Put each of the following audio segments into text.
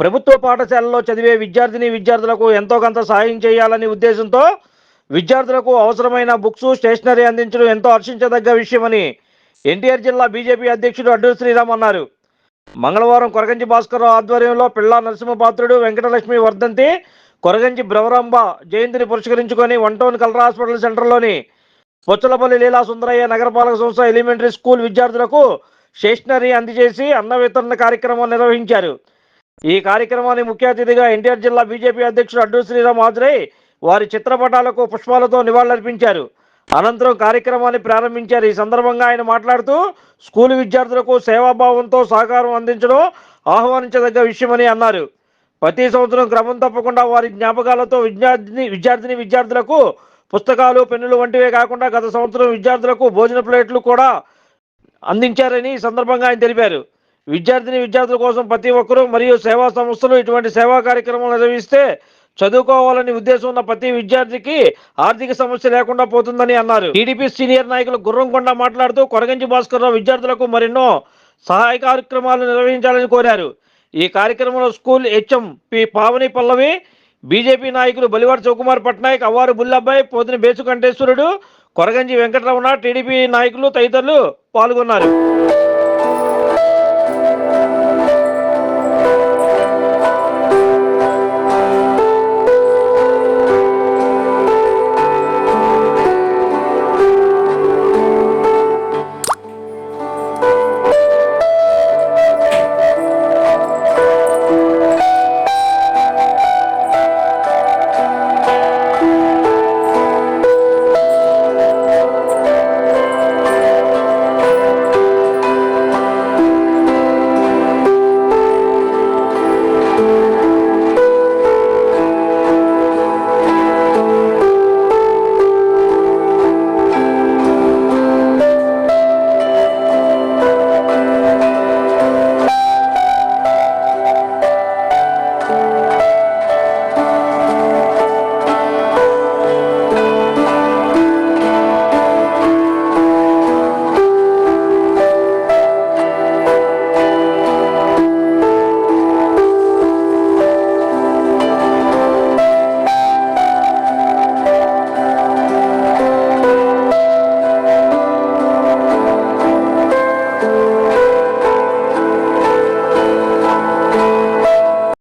ప్రభుత్వ పాఠశాలలో చదివే విద్యార్థిని విద్యార్థులకు ఎంతో కొంత సహాయం చేయాలని ఉద్దేశంతో విద్యార్థులకు అవసరమైన బుక్స్ స్టేషనరీ అందించడం ఎంతో హర్షించదగ్గ విషయమని ఎన్టీఆర్ జిల్లా బీజేపీ అధ్యక్షుడు అడ్డు శ్రీరామ్ అన్నారు. మంగళవారం కొరగంజి భాస్కర్రావు ఆధ్వర్యంలో పిల్లా నరసింహపాత్రుడు వెంకటలక్ష్మి వర్ధంతి కొరగంజి బ్రవరాంబ జయంతిని పురస్కరించుకొని వన్ టౌన్ కలర్ హాస్పిటల్ సెంటర్లోని పొచ్చలపల్లి లీలా సుందరయ్య నగరపాలక సంస్థ ఎలిమెంటరీ స్కూల్ విద్యార్థులకు స్టేషనరీ అందజేసి అన్న వితరణ కార్యక్రమం నిర్వహించారు. ఈ కార్యక్రమాన్ని ముఖ్య అతిథిగా ఎన్టీఆర్ జిల్లా బీజేపీ అధ్యక్షుడు అడ్డు శ్రీరామ్ హాజరై వారి చిత్రపటాలకు పుష్పాలతో నివాళులర్పించారు. అనంతరం కార్యక్రమాన్ని ప్రారంభించారు. ఈ సందర్భంగా ఆయన మాట్లాడుతూ స్కూలు విద్యార్థులకు సేవాభావంతో సహకారం అందించడం ఆహ్వానించదగ్గ విషయమని అన్నారు. ప్రతి సంవత్సరం క్రమం తప్పకుండా వారి జ్ఞాపకాలతో విద్యార్థిని విద్యార్థిని విద్యార్థులకు పుస్తకాలు పెన్నులు వంటివే కాకుండా గత సంవత్సరం విద్యార్థులకు భోజన ప్లేట్లు కూడా అందించారని ఈ సందర్భంగా ఆయన తెలిపారు. విద్యార్థిని విద్యార్థుల కోసం ప్రతి ఒక్కరూ మరియు సేవా సంస్థలు ఇటువంటి సేవా కార్యక్రమాలు నిర్వహిస్తే చదువుకోవాలని ఉద్దేశం ఉన్న ప్రతి విద్యార్థికి ఆర్థిక సమస్య లేకుండా పోతుందని అన్నారు. టీడీపీ సీనియర్ నాయకులు గుర్రంకొండ మాట్లాడుతూ కొరగంచి భాస్కర్రావు విద్యార్థులకు మరెన్నో సహాయ కార్యక్రమాలు నిర్వహించాలని కోరారు. ఈ కార్యక్రమంలో school HM P Pavani Pallavi BJP నాయకులు బలివాడ శివకుమార్ పట్నాయక్ అవ్వారు బుల్లబ్బాయి పోతున్న బేసుకంఠేశ్వరుడు కొరగంజి వెంకటరమణ టీడీపీ నాయకులు తదితరులు పాల్గొన్నారు.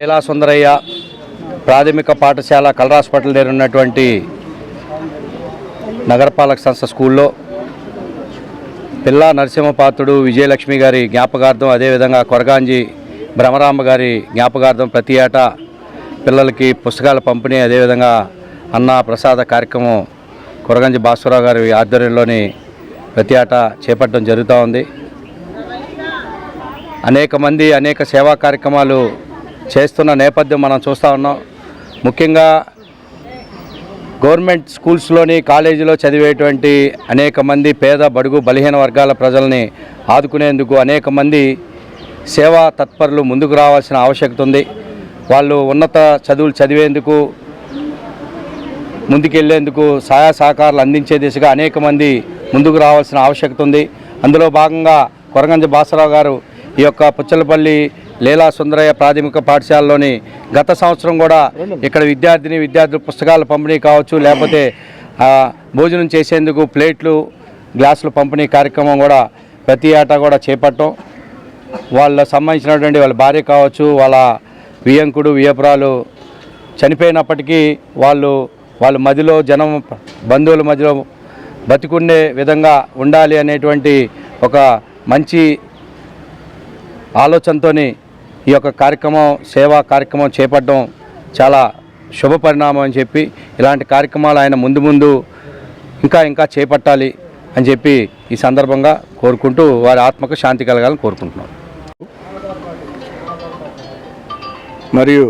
లీలా సుందరయ్య ప్రాథమిక పాఠశాల కలర్ హాస్పిటల్ దగ్గర ఉన్నటువంటి నగరపాలక సంస్థ స్కూల్లో పిల్లా నరసింహపాత్రుడు విజయలక్ష్మి గారి జ్ఞాపకార్థం అదేవిధంగా కొరగాంజి భ్రమరాంబ గారి జ్ఞాపకార్థం ప్రతి ఏటా పిల్లలకి పుస్తకాల పంపిణీ అదేవిధంగా అన్న ప్రసాద కార్యక్రమం కొరగంజి భాస్కరరావు గారి ఆధ్వర్యంలోని ప్రతి ఏటా చేపట్టడం జరుగుతూ ఉంది. అనేక మంది అనేక సేవా కార్యక్రమాలు చేస్తున్న నేపథ్యం మనం చూస్తూ ఉన్నాం. ముఖ్యంగా గవర్నమెంట్ స్కూల్స్లోని కాలేజీలో చదివేటువంటి అనేక మంది పేద బడుగు బలహీన వర్గాల ప్రజల్ని ఆదుకునేందుకు అనేక మంది సేవా తత్పరులు ముందుకు రావాల్సిన ఆవశ్యకత ఉంది. వాళ్ళు ఉన్నత చదువులు చదివేందుకు ముందుకెళ్ళేందుకు సహాయ సహకారాలు అందించే దిశగా అనేక మంది ముందుకు రావాల్సిన ఆవశ్యకత ఉంది. అందులో భాగంగా కొరగంజ బాసరావు గారు ఈ యొక్క పుచ్చలపల్లి లీలా సుందరయ్య ప్రాథమిక పాఠశాలలోని గత సంవత్సరం కూడా ఇక్కడ విద్యార్థిని విద్యార్థులు పుస్తకాలు పంపిణీ కావచ్చు లేకపోతే భోజనం చేసేందుకు ప్లేట్లు గ్లాసులు పంపిణీ కార్యక్రమం కూడా ప్రతి ఏటా కూడా చేపట్టం. వాళ్ళ సంబంధించినటువంటి వాళ్ళ భార్య కావచ్చు వాళ్ళ వియంకుడు వియపురాలు చనిపోయినప్పటికీ వాళ్ళు వాళ్ళ మదిలో జనం బంధువుల మధ్యలో బతికుండే విధంగా ఉండాలి అనేటువంటి ఒక మంచి ఆలోచనతోని ఈ యొక్క కార్యక్రమం సేవా కార్యక్రమం చేపట్టడం చాలా శుభ పరిణామం అని చెప్పి ఇలాంటి కార్యక్రమాలు ఆయన ముందు ముందు ఇంకా ఇంకా చేపట్టాలి అని చెప్పి ఈ సందర్భంగా కోరుకుంటూ వారి ఆత్మకు శాంతి కలగాలని కోరుకుంటున్నాం. మరియు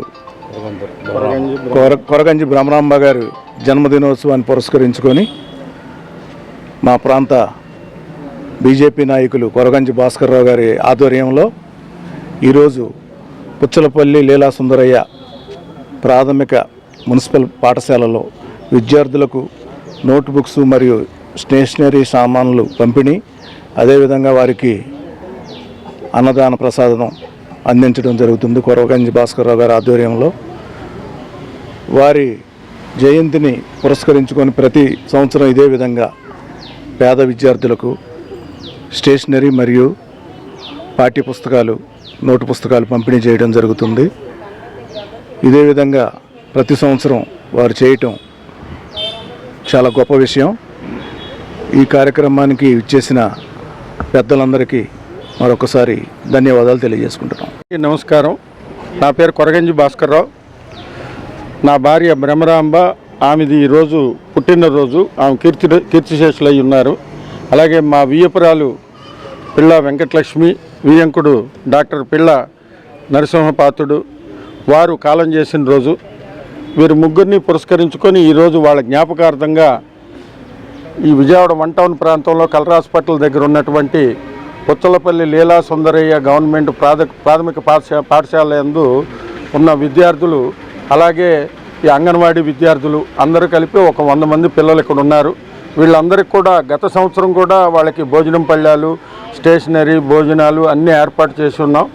కొర కొరగంజి బ్రహ్మరాంబ గారు జన్మదినోత్సవాన్ని పురస్కరించుకొని మా ప్రాంత బీజేపీ నాయకులు కొరగంజి భాస్కర్రావు గారి ఆధ్వర్యంలో ఈరోజు పుచ్చలపల్లి లీలా సుందరయ్య ప్రాథమిక మున్సిపల్ పాఠశాలలో విద్యార్థులకు నోట్బుక్స్ మరియు స్టేషనరీ సామాన్లు పంపిణీ అదేవిధంగా వారికి అన్నదాన ప్రసాదం అందించడం జరుగుతుంది. కొరవగంజి భాస్కర్రావు గారి ఆధ్వర్యంలో వారి జయంతిని పురస్కరించుకొని ప్రతి సంవత్సరం ఇదే విధంగా పేద విద్యార్థులకు స్టేషనరీ మరియు పాఠ్య పుస్తకాలు నోటు పుస్తకాలు పంపిణీ చేయడం జరుగుతుంది. ఇదే విధంగా ప్రతి సంవత్సరం వారు చేయటం చాలా గొప్ప విషయం. ఈ కార్యక్రమానికి ఇచ్చేసిన పెద్దలందరికీ మరొకసారి ధన్యవాదాలు తెలియజేసుకుంటున్నాం. నమస్కారం. నా పేరు కొరగంజి భాస్కర్రావు. నా భార్య బ్రహ్మరాంబ ఆమెది ఈరోజు పుట్టినరోజు. ఆమె కీర్తి కీర్తిశేషులై ఉన్నారు. అలాగే మా వియ్యపురాలు పిల్ల వెంకటలక్ష్మి వియంకుడు డాక్టర్ పిల్ల నరసింహపాతుడు వారు కాలం చేసిన రోజు వీరు ముగ్గురిని పురస్కరించుకొని ఈరోజు వాళ్ళ జ్ఞాపకార్థంగా ఈ విజయవాడ వన్ టౌన్ ప్రాంతంలో కలర్ హాస్పిటల్ దగ్గర ఉన్నటువంటి పుచ్చలపల్లి లీలా సుందరయ్య గవర్నమెంట్ ప్రాథ ప్రాథమిక పాఠశా పాఠశాల యందు ఉన్న విద్యార్థులు అలాగే ఈ అంగన్వాడీ విద్యార్థులు అందరూ కలిపి ఒక వంద మంది పిల్లలు ఇక్కడ ఉన్నారు. వీళ్ళందరికీ కూడా గత సంవత్సరం కూడా వాళ్ళకి భోజనం పళ్ళాలు స్టేషనరీ భోజనాలు అన్నీ ఏర్పాటు చేసి ఉన్నాం.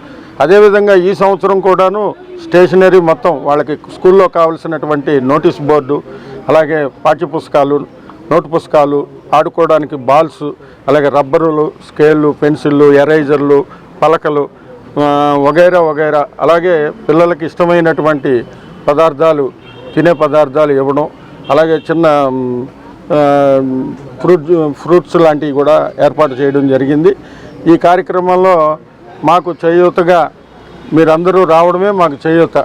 అదేవిధంగా ఈ సంవత్సరం కూడాను స్టేషనరీ మొత్తం వాళ్ళకి స్కూల్లో కావాల్సినటువంటి నోటీస్ బోర్డు అలాగే పాఠ్యపుస్తకాలు నోటు పుస్తకాలు ఆడుకోవడానికి బాల్స్ అలాగే రబ్బరులు స్కేళ్ళు పెన్సిళ్ళు ఎరేజర్లు పలకలు వగైరా వగైరా అలాగే పిల్లలకి ఇష్టమైనటువంటి పదార్థాలు తినే పదార్థాలు ఇవ్వడం అలాగే చిన్న ఫ్రూట్ ఫ్రూట్స్ లాంటివి కూడా ఏర్పాటు చేయడం జరిగింది. ఈ కార్యక్రమంలో మాకు చేయూతగా మీరందరూ రావడమే మాకు చేయూత.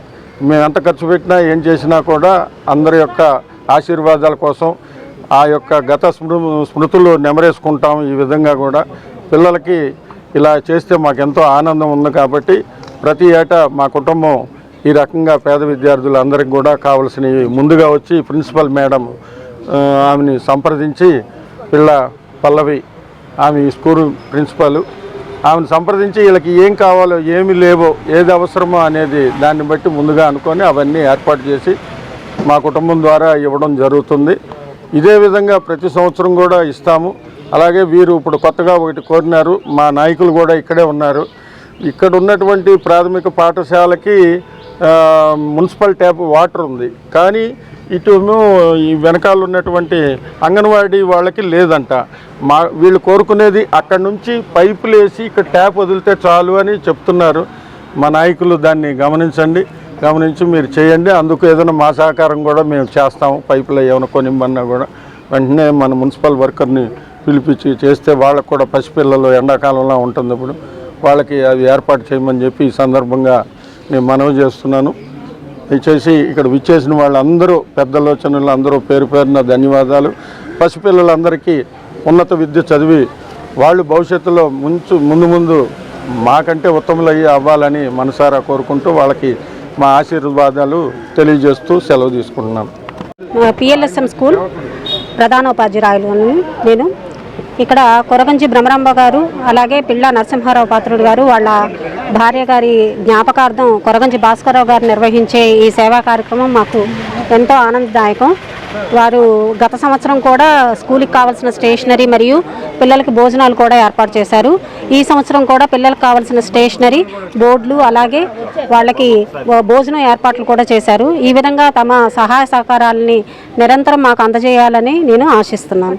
మేము ఎంత ఖర్చు పెట్టినా ఏం చేసినా కూడా అందరి యొక్క ఆశీర్వాదాల కోసం ఆ యొక్క గత స్మృ స్మృతులు నెమరేసుకుంటాం ఈ విధంగా కూడా. పిల్లలకి ఇలా చేస్తే మాకు ఎంతో ఆనందం ఉంది కాబట్టి ప్రతి ఏటా మా కుటుంబం ఈ రకంగా పేద విద్యార్థులందరికీ కూడా కావలసినవి ముందుగా వచ్చి ప్రిన్సిపల్ మేడం ఆమెని సంప్రదించి పిల్ల పల్లవి ఆమె ఈ స్కూల్ ప్రిన్సిపాల్ ఆమెను సంప్రదించి వీళ్ళకి ఏం కావాలో ఏమి లేవో ఏది అవసరమో అనేది దాన్ని బట్టి ముందుగా అనుకొని అవన్నీ ఏర్పాటు చేసి మా కుటుంబం ద్వారా ఇవ్వడం జరుగుతుంది. ఇదే విధంగా ప్రతి సంవత్సరం కూడా ఇస్తాము. అలాగే వీరు ఇప్పుడు కొత్తగా ఒకటి కోరినారు. మా నాయకులు కూడా ఇక్కడే ఉన్నారు. ఇక్కడ ఉన్నటువంటి ప్రాథమిక పాఠశాలకి మున్సిపల్ ట్యాప్ వాటర్ ఉంది. కానీ ఇటును ఈ వెనకాల ఉన్నటువంటి అంగన్వాడీ వాళ్ళకి లేదంట. మా వీళ్ళు కోరుకునేది అక్కడ నుంచి పైపులు వేసి ఇక్కడ ట్యాప్ వదిలితే చాలు అని చెప్తున్నారు. మా నాయకులు దాన్ని గమనించండి. గమనించి మీరు చేయండి. అందుకు ఏదైనా మా సహకారం కూడా మేము చేస్తాము. పైపులు ఏమైనా కొనిమ్మన్నా కూడా. వెంటనే మన మున్సిపల్ వర్కర్ని పిలిపించి చేస్తే వాళ్ళకు కూడా పసిపిల్లలు ఎండాకాలంలో ఉంటుంది ఇప్పుడు. వాళ్ళకి అవి ఏర్పాటు చేయమని చెప్పి ఈ సందర్భంగా నేను మనవి చేస్తున్నాను. దయచేసి ఇక్కడ విచ్చేసిన వాళ్ళందరూ పెద్దలోచనలు అందరూ పేరు పేరున ధన్యవాదాలు. పసిపిల్లలందరికీ ఉన్నత విద్య చదివి వాళ్ళు భవిష్యత్తులో ముంచు ముందు ముందు మాకంటే ఉత్తములయ్యి అవ్వాలని మనసారా కోరుకుంటూ వాళ్ళకి మా ఆశీర్వాదాలు తెలియజేస్తూ సెలవు తీసుకుంటున్నాను. పిఎల్ఎస్ఎం స్కూల్ ప్రధానోపాధ్యాయులు నేను. ఇక్కడ కొరగంజి భ్రమరాంబ గారు అలాగే పిల్ల నరసింహారావు పాత్రుడు గారు వాళ్ళ భార్య గారి జ్ఞాపకార్థం కొరగంజి భాస్కరరావు గారు నిర్వహించే ఈ సేవా కార్యక్రమం మాకు ఎంతో ఆనందదాయకం. వారు గత సంవత్సరం కూడా స్కూల్కి కావాల్సిన స్టేషనరీ మరియు పిల్లలకి భోజనాలు కూడా ఏర్పాటు చేశారు. ఈ సంవత్సరం కూడా పిల్లలకు కావాల్సిన స్టేషనరీ బోర్డులు అలాగే వాళ్ళకి భోజనం ఏర్పాట్లు కూడా చేశారు. ఈ విధంగా తమ సహాయ సహకారాలని నిరంతరం మాకు అందజేయాలని నేను ఆశిస్తున్నాను.